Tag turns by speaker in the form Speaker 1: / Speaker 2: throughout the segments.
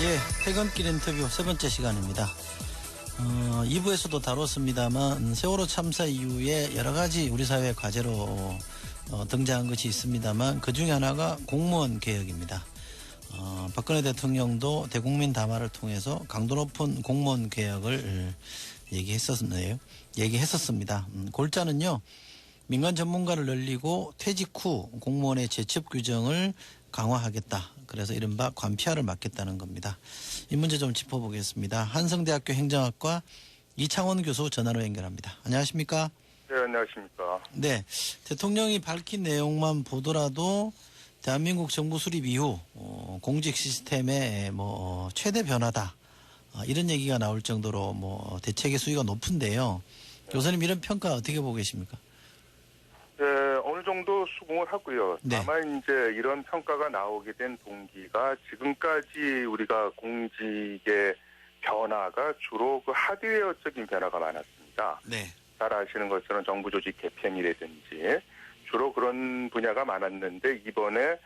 Speaker 1: 예, 퇴근길 인터뷰 세 번째 시간입니다. 어, 2부에서도 다뤘습니다만 세월호 참사 이후에 여러 가지 우리 사회 과제로 어, 등장한 것이 있습니다만 그 중에 하나가 공무원 개혁입니다. 어, 박근혜 대통령도 대국민 담화를 통해서 강도 높은 공무원 개혁을 얘기했었네요. 얘기했었습니다. 음, 골자는요. 민간 전문가를 늘리고 퇴직 후 공무원의 재첩 규정을 강화하겠다. 그래서 이른바 관피아를 막겠다는 겁니다. 이 문제 좀 짚어보겠습니다. 한성대학교 행정학과 이창원 교수 전화로 연결합니다. 안녕하십니까?
Speaker 2: 네, 안녕하십니까.
Speaker 1: 네. 대통령이 밝힌 내용만 보더라도 대한민국 정부 수립 이후 어, 공직 시스템의 뭐 어, 최대 변화다. 아, 이런 얘기가 나올 정도로 뭐 대책의 수위가 높은데요. 교수님 이런 평가 어떻게 보고 계십니까?
Speaker 2: 정도 수긍을 하고요.
Speaker 1: 네.
Speaker 2: 다만 이제 이런 평가가 나오게 된 동기가 지금까지 우리가 공직의 변화가 주로 그 하드웨어적인 변화가 많았습니다.
Speaker 1: 네.
Speaker 2: 잘 아시는 것처럼 정부 조직 개편이라든지 주로 그런 분야가 많았는데 이번에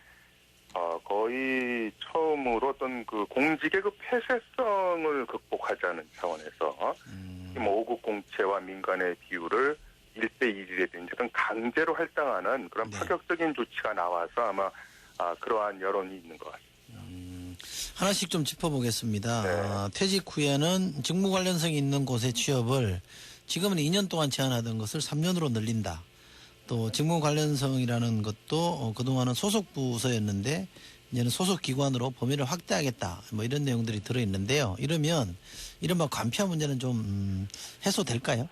Speaker 2: 어, 거의 처음으로 어떤 그 공직의 그 폐쇄성을 극복하자는 차원에서
Speaker 1: 음,
Speaker 2: 뭐 5급 공채와 민간의 비율을 1대 1이라든지 그런 강제로 할당하는 그런
Speaker 1: 네.
Speaker 2: 파격적인 조치가 나와서 아마 아, 그러한 여론이 있는 것 같습니다.
Speaker 1: 음, 하나씩 좀 짚어보겠습니다.
Speaker 2: 네.
Speaker 1: 아, 퇴직 후에는 직무 관련성이 있는 곳의 취업을 지금은 2년 동안 제한하던 것을 3년으로 늘린다. 또 직무 관련성이라는 것도 어, 그동안은 소속 부서였는데 이제는 소속 기관으로 범위를 확대하겠다. 뭐 이런 내용들이 들어 있는데요. 이러면 이른바 관피아 문제는 좀 음, 해소될까요?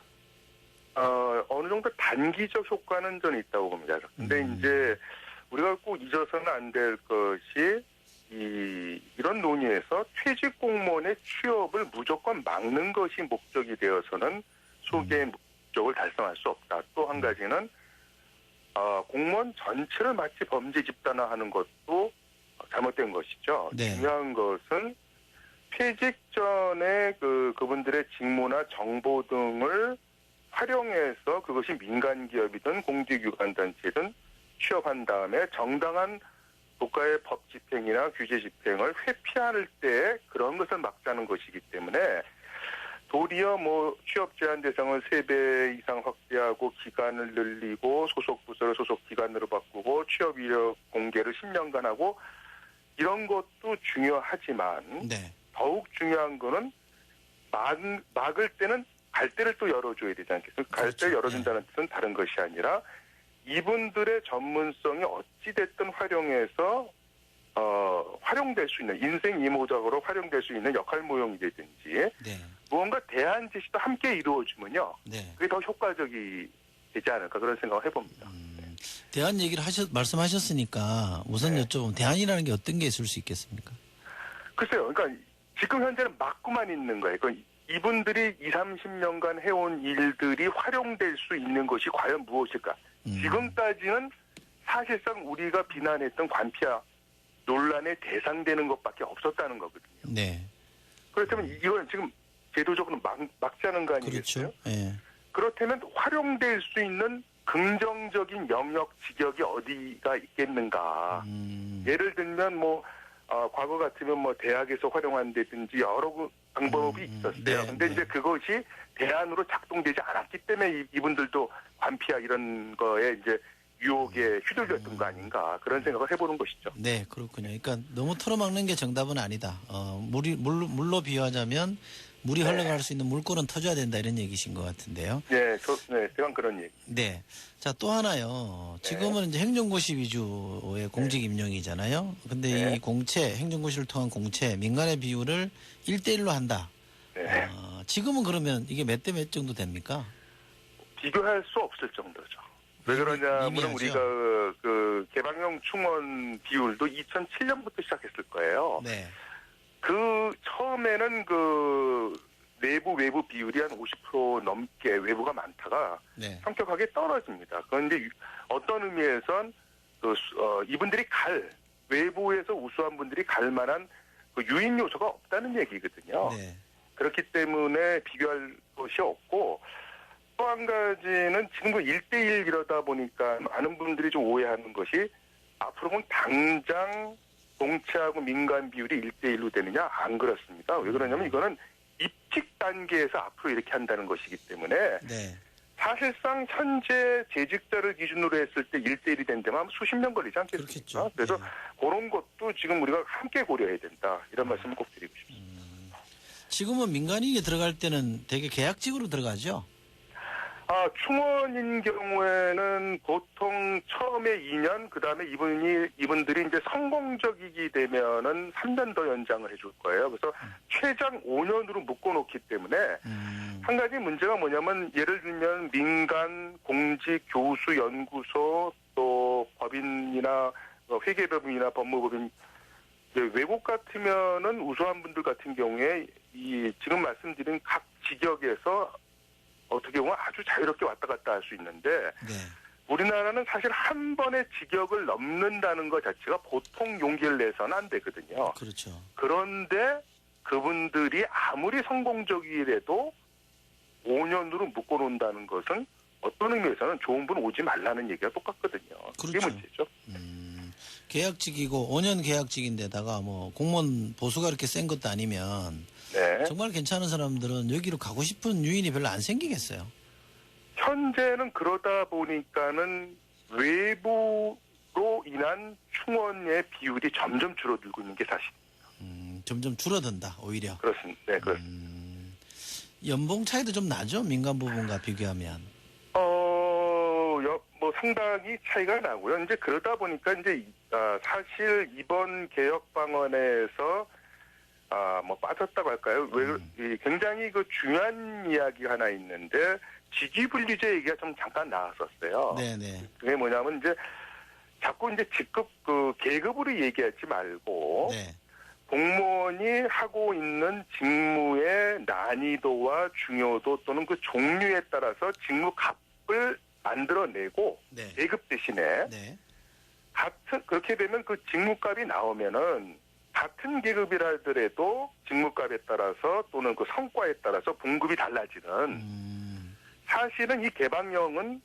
Speaker 2: 어, 어느 정도 단기적 효과는 저는 있다고 봅니다. 근데
Speaker 1: 음.
Speaker 2: 이제 우리가 꼭 잊어서는 안 될 것이 이, 이런 논의에서 퇴직 공무원의 취업을 무조건 막는 것이 목적이 되어서는 소개의 목적을 달성할 수 없다. 또 한 가지는 어, 공무원 전체를 마치 범죄 집단화하는 것도 잘못된 것이죠.
Speaker 1: 네.
Speaker 2: 중요한 것은 퇴직 전에 그 그분들의 직무나 정보 등을 활용해서 그것이 민간 기업이든 공직기관 단체든 취업한 다음에 정당한 국가의 법 집행이나 규제 집행을 회피할 때 그런 것을 막자는 것이기 때문에 도리어 뭐 취업 제한 대상을 세 배 이상 확대하고 기간을 늘리고 소속 부서를 소속 기관으로 바꾸고 취업 이력 공개를 10년간 하고 이런 것도 중요하지만
Speaker 1: 네.
Speaker 2: 더욱 중요한 거는 막, 막을 때는 갈대를 또 열어줘야 되지 않겠습니까? 갈대
Speaker 1: 그렇죠.
Speaker 2: 열어준다는 뜻은 다른 것이 아니라 이분들의 전문성이 어찌됐든 활용해서 어, 활용될 수 있는 인생 이모작으로 활용될 수 있는 역할 모형이라든지
Speaker 1: 네.
Speaker 2: 무언가 대안 제시도 함께 이루어지면요
Speaker 1: 네.
Speaker 2: 그게 더 효과적이 되지 않을까 그런 생각을 해봅니다.
Speaker 1: 음, 대안 얘기를 하셨, 말씀하셨으니까 우선
Speaker 2: 네.
Speaker 1: 여쭤보면 대안이라는 게 어떤 게 있을 수 있겠습니까?
Speaker 2: 글쎄요. 그러니까 지금 현재는 막고만 있는 거예요. 그러니까 이분들이 2, 30년간 해온 일들이 활용될 수 있는 것이 과연 무엇일까?
Speaker 1: 음.
Speaker 2: 지금까지는 사실상 우리가 비난했던 관피아 논란의 대상되는 것밖에 없었다는 거거든요.
Speaker 1: 네.
Speaker 2: 그렇다면 이건 지금 제도적으로 막, 막자는 거 아니겠어요?
Speaker 1: 그렇죠. 예.
Speaker 2: 그렇다면 활용될 수 있는 긍정적인 영역, 직역이 어디가 있겠는가?
Speaker 1: 음,
Speaker 2: 예를 들면 뭐 어, 과거 같으면 뭐 대학에서 활용한다든지 여러 그 방법이
Speaker 1: 음,
Speaker 2: 있었어요.
Speaker 1: 네,
Speaker 2: 근데
Speaker 1: 네.
Speaker 2: 이제 그것이 대안으로 작동되지 않았기 때문에 이, 이분들도 관피아 이런 거에 이제 유혹에 휘둘렸던 거 아닌가 그런 생각을 해보는 것이죠.
Speaker 1: 네, 그렇군요. 그러니까 너무 틀어막는 게 정답은 아니다. 어, 물이 물, 물로 비유하자면 물이
Speaker 2: 네.
Speaker 1: 흘러갈 수 있는 물꼬는 터줘야 된다 이런 얘기신 것 같은데요.
Speaker 2: 네, 저, 네, 제가 그런 얘기.
Speaker 1: 네. 자, 또 하나요. 지금은 이제 행정고시 위주의 공직 임용이잖아요. 근데
Speaker 2: 네.
Speaker 1: 이 공채, 행정고시를 통한 공채, 민간의 비율을 1대1로 한다.
Speaker 2: 네,
Speaker 1: 어, 지금은 그러면 이게 몇 대 몇 정도 됩니까?
Speaker 2: 비교할 수 없을 정도죠. 왜 그러냐면. 우리가 그, 그 개방형 충원 비율도 2007년부터 시작했을 거예요.
Speaker 1: 네.
Speaker 2: 그 처음에는 그 내부 외부 비율이 한 50% 넘게 외부가 많다가
Speaker 1: 네.
Speaker 2: 성격하게 떨어집니다. 그런데 유- 어떤 의미에선 그 수- 어, 이분들이 갈 외부에서 우수한 분들이 갈 만한 그 유인 요소가 없다는 얘기거든요.
Speaker 1: 네.
Speaker 2: 그렇기 때문에 비교할 것이 없고 또 한 가지는 지금 그 1대1 이러다 보니까 많은 분들이 좀 오해하는 것이 앞으로 보면 당장 공채하고 민간 비율이 1대1로 되느냐? 안 그렇습니다. 왜 그러냐면 이거는 입직 단계에서 앞으로 이렇게 한다는 것이기 때문에
Speaker 1: 네.
Speaker 2: 사실상 현재 재직자를 기준으로 했을 때 1대1이 된다면 수십 년 걸리지 않겠습니까?
Speaker 1: 그렇겠죠.
Speaker 2: 그래서
Speaker 1: 네.
Speaker 2: 그런 것도 지금 우리가 함께 고려해야 된다. 이런 말씀을 꼭 드리고 싶습니다.
Speaker 1: 지금은 민간인이 들어갈 때는 되게 계약직으로 들어가죠.
Speaker 2: 아, 충원인 경우에는 보통 처음에 2년, 그 다음에 이분이, 이분들이 이제 성공적이게 되면은 3년 더 연장을 해줄 거예요. 그래서 최장 5년으로 묶어놓기 때문에
Speaker 1: 음,
Speaker 2: 한 가지 문제가 뭐냐면 예를 들면 민간, 공직, 교수, 연구소, 또 법인이나 어, 회계법인이나 법무법인 외국 같으면은 우수한 분들 같은 경우에 이 지금 말씀드린 각 직역에서 어떻게 보면 아주 자유롭게 왔다 갔다 할 수 있는데
Speaker 1: 네.
Speaker 2: 우리나라는 사실 한 번의 직역을 넘는다는 것 자체가 보통 용기를 내서는 안 되거든요.
Speaker 1: 그렇죠.
Speaker 2: 그런데 그분들이 아무리 성공적이라도 5년으로 묶어놓는다는 것은 어떤 의미에서는 좋은 분 오지 말라는 얘기가 똑같거든요. 그게
Speaker 1: 그렇죠.
Speaker 2: 문제죠.
Speaker 1: 음, 계약직이고 5년 계약직인데다가 뭐 공무원 보수가 이렇게 센 것도 아니면
Speaker 2: 네.
Speaker 1: 정말 괜찮은 사람들은 여기로 가고 싶은 유인이 별로 안 생기겠어요.
Speaker 2: 현재는 그러다 보니까는 외부로 인한 충원의 비율이 점점 줄어들고 있는 게 사실
Speaker 1: 음, 점점 줄어든다 오히려.
Speaker 2: 그렇습니다. 네, 그렇습니다.
Speaker 1: 음, 연봉 차이도 좀 나죠 민간 부분과 비교하면.
Speaker 2: 어, 여- 뭐 상당히 차이가 나고요. 이제 그러다 보니까 이제 이- 아, 사실 이번 개혁 방안에서 아, 뭐 빠졌다고 할까요? 왜
Speaker 1: 음.
Speaker 2: 이 굉장히 그 중요한 이야기 하나 있는데 직위분리제 얘기가 좀 잠깐 나왔었어요.
Speaker 1: 네네.
Speaker 2: 그게 뭐냐면 이제 자꾸 이제 직급 그 계급으로 얘기하지 말고
Speaker 1: 네.
Speaker 2: 공무원이 하고 있는 직무의 난이도와 중요도 또는 그 종류에 따라서 직무 값을 만들어내고
Speaker 1: 네.
Speaker 2: 계급 대신에
Speaker 1: 네.
Speaker 2: 같은 그렇게 되면 그 직무값이 나오면은 같은 계급이라 하더라도 직무값에 따라서 또는 그 성과에 따라서 봉급이 달라지는
Speaker 1: 음,
Speaker 2: 사실은 이 개방령은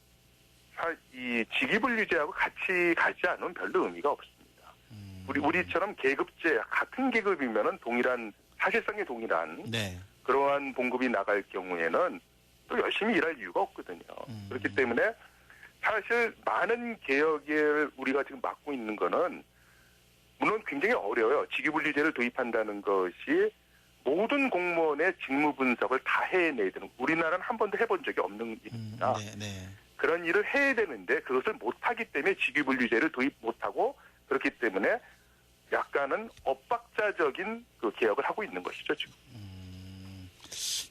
Speaker 2: 사- 이 직위분리제하고 같이 가지 않으면 별로 의미가 없습니다.
Speaker 1: 음,
Speaker 2: 우리 우리처럼 계급제 같은 계급이면은 동일한 사실상의 동일한
Speaker 1: 네.
Speaker 2: 그러한 봉급이 나갈 경우에는 또 열심히 일할 이유가 없거든요.
Speaker 1: 음.
Speaker 2: 그렇기 때문에 사실 많은 개혁을 우리가 지금 맡고 있는 거는 물론 굉장히 어려워요. 직위분리제를 도입한다는 것이 모든 공무원의 직무 분석을 다 해내야 되는 우리나라는 한 번도 해본 적이 없는
Speaker 1: 음,
Speaker 2: 일입니다.
Speaker 1: 네. 네.
Speaker 2: 그런 일을 해야 되는데 그것을 못하기 때문에 직위분리제를 도입 못하고 그렇기 때문에 약간은 엇박자적인 그 개혁을 하고 있는 것이죠 지금.
Speaker 1: 음,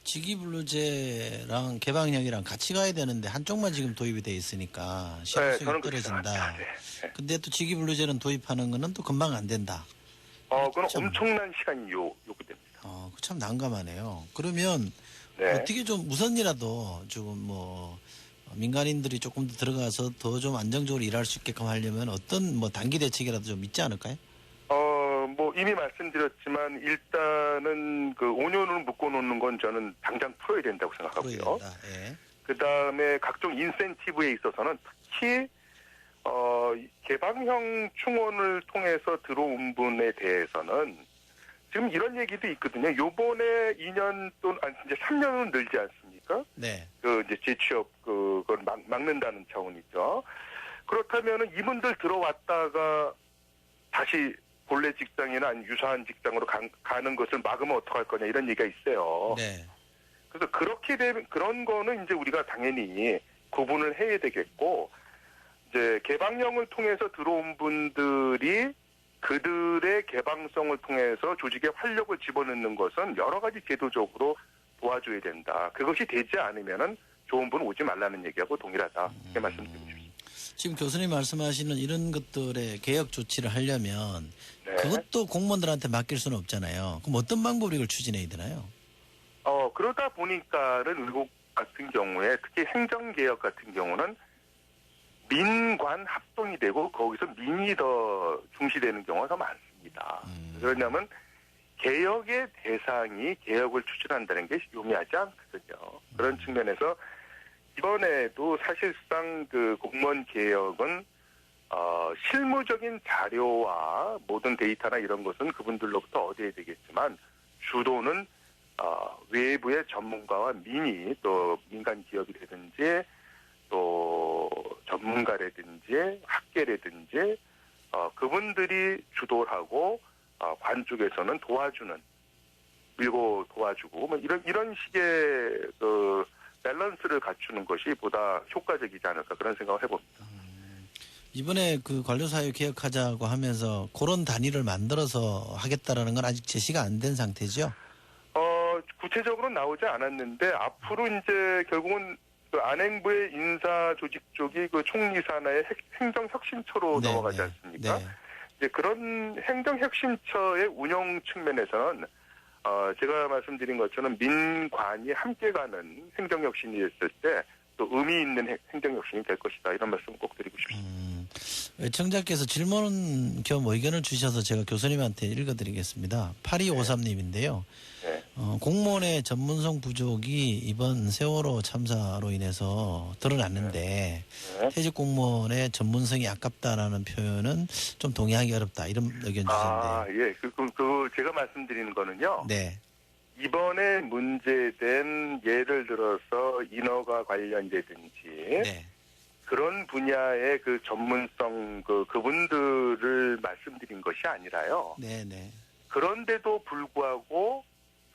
Speaker 1: 직위분류제랑 개방령이랑 같이 가야 되는데 한쪽만 지금 도입이 돼 있으니까 실효성이
Speaker 2: 그렇게
Speaker 1: 떨어진다.
Speaker 2: 네, 네.
Speaker 1: 근데 또 직위분류제는 도입하는 거는 또 금방 안 된다.
Speaker 2: 어, 그건
Speaker 1: 참.
Speaker 2: 엄청난 시간이 요, 요구됩니다.
Speaker 1: 어, 그참 난감하네요. 그러면
Speaker 2: 네.
Speaker 1: 어떻게 좀 우선이라도 지금 뭐 민간인들이 조금 더 들어가서 더 좀 안정적으로 일할 수 있게끔 하려면 어떤 뭐 단기 대책이라도 좀 있지 않을까요?
Speaker 2: 이미 말씀드렸지만 일단은 그 5년을 묶어놓는 건 저는 당장 풀어야 된다고 생각하고요.
Speaker 1: 예.
Speaker 2: 그 다음에 각종 인센티브에 있어서는 특히 어, 개방형 충원을 통해서 들어온 분에 대해서는 지금 이런 얘기도 있거든요. 요번에 2년 또는 아니 이제 3년은 늘지 않습니까?
Speaker 1: 네.
Speaker 2: 그 이제 재취업 그걸 막, 막는다는 차원이죠. 그렇다면은 이분들 들어왔다가 다시 본래 직장이나 유사한 직장으로 가, 가는 것을 막으면 어떡할 거냐 이런 얘기가 있어요.
Speaker 1: 네.
Speaker 2: 그래서 그렇게 되면 그런 거는 이제 우리가 당연히 구분을 해야 되겠고 이제 개방령을 통해서 들어온 분들이 그들의 개방성을 통해서 조직에 활력을 집어넣는 것은 여러 가지 제도적으로 도와줘야 된다. 그것이 되지 않으면은 좋은 분 오지 말라는 얘기하고 동일하다. 이렇게 말씀드리고 싶습니다.
Speaker 1: 지금 교수님 말씀하시는 이런 것들의 개혁 조치를 하려면
Speaker 2: 네.
Speaker 1: 그것도 공무원들한테 맡길 수는 없잖아요. 그럼 어떤 방법으로 이걸 추진해야 되나요?
Speaker 2: 어, 그러다 보니까는 외국 같은 경우에 특히 행정 개혁 같은 경우는 민관 합동이 되고 거기서 민이 더 중시되는 경우가 더 많습니다.
Speaker 1: 음.
Speaker 2: 그러냐면 개혁의 대상이 개혁을 추진한다는 게 용이하지 않거든요. 그런 측면에서 이번에도 사실상 그 공무원 개혁은 어, 실무적인 자료와 모든 데이터나 이런 것은 그분들로부터 얻어야 되겠지만 주도는 어, 외부의 전문가와 민이 또 민간 기업이라든지 또 전문가라든지 학계라든지 어, 그분들이 주도를 하고 어, 관 쪽에서는 도와주는 밀고 도와주고 뭐 이런 이런 식의 그 밸런스를 갖추는 것이 보다 효과적이지 않을까 그런 생각을 해봅니다.
Speaker 1: 이번에 그 관료사회 개혁하자고 하면서 그런 단위를 만들어서 하겠다라는 건 아직 제시가 안 된 상태죠.
Speaker 2: 어, 구체적으로 나오지 않았는데 앞으로 이제 결국은 그 안행부의 인사 조직 쪽이 그 총리 산하의 핵- 행정혁신처로
Speaker 1: 네,
Speaker 2: 넘어가지
Speaker 1: 네,
Speaker 2: 않습니까?
Speaker 1: 네.
Speaker 2: 이제 그런 행정혁신처의 운영 측면에서는 어, 제가 말씀드린 것처럼 민관이 함께 가는 행정혁신이 됐을 때 또 의미 있는 행- 행정혁신이 될 것이다 이런 말씀 꼭 드리고 싶습니다.
Speaker 1: 음, 애청자께서 질문 겸 의견을 주셔서 제가 교수님한테 읽어드리겠습니다. 8253님인데요.
Speaker 2: 네.
Speaker 1: 어, 공무원의 전문성 부족이 이번 세월호 참사로 인해서 드러났는데
Speaker 2: 네.
Speaker 1: 퇴직 공무원의 전문성이 아깝다라는 표현은 좀 동의하기 어렵다 이런 의견
Speaker 2: 아,
Speaker 1: 주셨는데
Speaker 2: 예. 그, 그, 그 제가 말씀드리는 거는요.
Speaker 1: 네,
Speaker 2: 이번에 문제된 예를 들어서 인허가 관련이라든지
Speaker 1: 네,
Speaker 2: 그런 분야의 그 전문성 그 그분들을 말씀드린 것이 아니라요.
Speaker 1: 네, 네.
Speaker 2: 그런데도 불구하고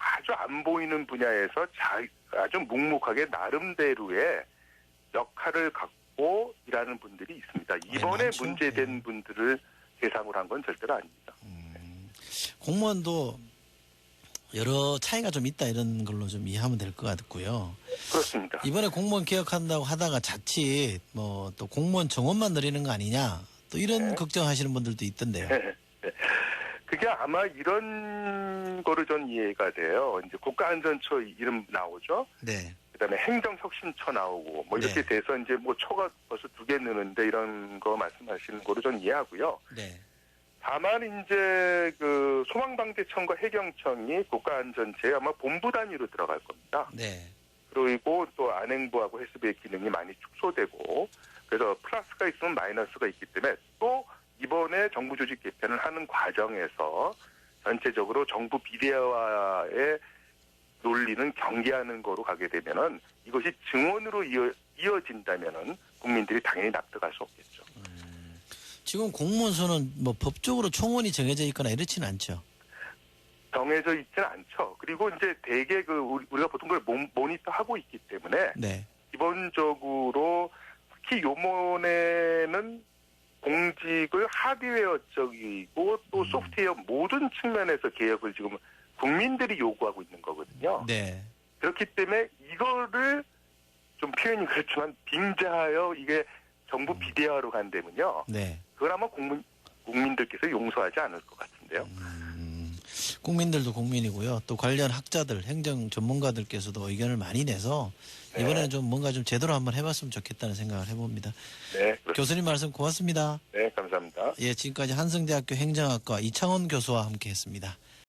Speaker 2: 아주 안 보이는 분야에서 자, 아주 묵묵하게 나름대로의 역할을 갖고 일하는 분들이 있습니다. 이번에
Speaker 1: 많죠.
Speaker 2: 문제된
Speaker 1: 네.
Speaker 2: 분들을 대상으로 한 건 절대로 아닙니다.
Speaker 1: 음, 공무원도 여러 차이가 좀 있다 이런 걸로 좀 이해하면 될 것 같고요.
Speaker 2: 그렇습니다.
Speaker 1: 이번에 공무원 개혁한다고 하다가 자칫 뭐 또 공무원 정원만 늘리는 거 아니냐 또 이런
Speaker 2: 네.
Speaker 1: 걱정하시는 분들도 있던데요.
Speaker 2: 네. 그게 아마 이런 거로 전 이해가 돼요. 이제 국가안전처 이름 나오죠.
Speaker 1: 네,
Speaker 2: 그다음에 행정혁신처 나오고 뭐 이렇게
Speaker 1: 네.
Speaker 2: 돼서 이제 뭐 처가 벌써 두개 느는데 이런 거 말씀하시는 거로 전 이해하고요.
Speaker 1: 네,
Speaker 2: 다만 이제 그 소방방재청과 해경청이 국가안전처에 아마 본부 단위로 들어갈 겁니다.
Speaker 1: 네,
Speaker 2: 그리고 또 안행부하고 해수부의 기능이 많이 축소되고 그래서 플러스가 있으면 마이너스가 있기 때문에 또 이번에 정부 조직 개편을 하는 과정에서 전체적으로 정부 비대화의 논리는 경계하는 거로 가게 되면은 이것이 증언으로 이어, 이어진다면은 국민들이 당연히 납득할 수 없겠죠.
Speaker 1: 지금 공무원 수는 뭐 법적으로 총원이 정해져 있거나 이렇지는 않죠.
Speaker 2: 정해져 있지는 않죠. 그리고 이제 대개 그 우리- 우리가 보통 그걸 모, 모니터하고 있기 때문에
Speaker 1: 네,
Speaker 2: 기본적으로 특히 요번에는 공직을 하드웨어적이고 또
Speaker 1: 음.
Speaker 2: 소프트웨어 모든 측면에서 개혁을 지금 국민들이 요구하고 있는 거거든요.
Speaker 1: 네,
Speaker 2: 그렇기 때문에 이거를 좀 표현이 그렇지만 빙자하여 이게 정부 비대화로 간다면요.
Speaker 1: 네.
Speaker 2: 그걸 아마 국민, 국민들께서 용서하지 않을 것 같은데요.
Speaker 1: 음, 국민들도 국민이고요. 또 관련 학자들, 행정 전문가들께서도 의견을 많이 내서
Speaker 2: 네.
Speaker 1: 이번에는 좀 뭔가 좀 제대로 한번 해봤으면 좋겠다는 생각을 해봅니다.
Speaker 2: 네, 그렇습니다.
Speaker 1: 교수님 말씀 고맙습니다.
Speaker 2: 네, 감사합니다.
Speaker 1: 예, 지금까지 한성대학교 행정학과 이창원 교수와 함께했습니다.